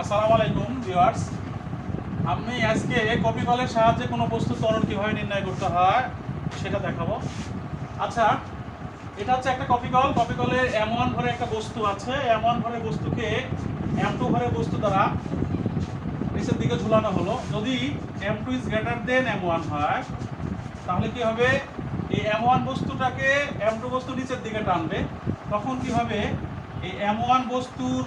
আসসালামু আলাইকুম ভিউয়ার্স আমি আজকে কপি কলের সাহায্যে কোনো বস্তু ত্বরণ কীভাবে নির্ণয় করতে হয় সেটা দেখাবো। আচ্ছা এটা হচ্ছে একটা কপি কল। কপি কলে এম ভরে একটা বস্তু আছে। এম ওয়ান ভরে বস্তুকে এম টু ভরে বস্তু দ্বারা নিচের দিকে ঝুলানো হলো। যদি M two is greater than M one হয়, তাহলে কি হবে? এই এম ওয়ান বস্তুটাকে এম টু বস্তু নিচের দিকে টানবে। তখন কি হবে? এই এম ওয়ান বস্তুর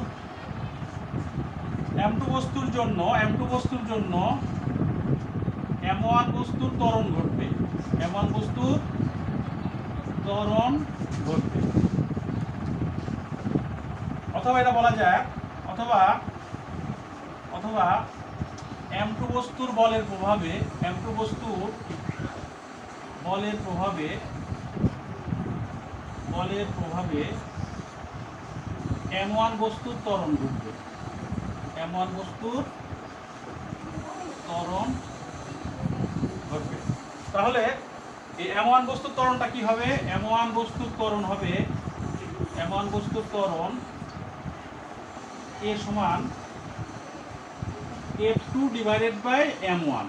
এম টু বস্তুর জন্য এম টু বস্তুর জন্য এম ওয়ান বস্তুর ত্বরণ ঘটবে। এম ওয়ান বস্তুর ত্বরণ ঘটবে। অথবা এটা বলা যায়, অথবা অথবা এম টু বস্তুর বলের প্রভাবে এম টু বস্তুর বলের প্রভাবে বলের প্রভাবে এম ওয়ান বস্তুর ত্বরণ ঘটবে। এম ওয়ান বস্তুর ত্বরণ ঘটবে। তাহলে এই এম ওয়ান বস্তুর ত্বরণটা কি হবে? এম ওয়ান বস্তুর ত্বরণ হবে এম ওয়ান বস্তুর ত্বরণ এ সমান F two divided by M one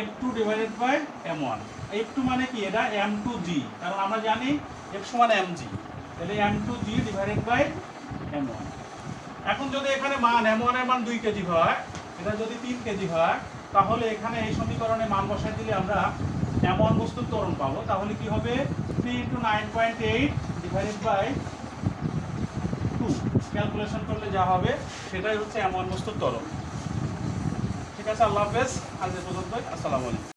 F two divided by M one F two মানে কি? এটা এম টু জি কারণ আমরা জানি এফ সমান এম জি তাহলে M two G divided by M one এখন যদি এখানে মান এম ওয়ানের মান দুই কেজি হয়, এটা যদি তিন কেজি হয়, তাহলে এখানে এই সমীকরণে মান বসাই দিলে আমরা এম ওয়ান বস্তুর ত্বরণ পাবো। তাহলে কি হবে? Three into nine point eight divided by two calculation করলে যা হবে, সেটাই হচ্ছে এম ওয়ান বস্তুর ত্বরণ। ঠিক আছে, আল্লাহ হাফেজ। আজ এ পর্যন্তই। আসসালামু আলাইকুম।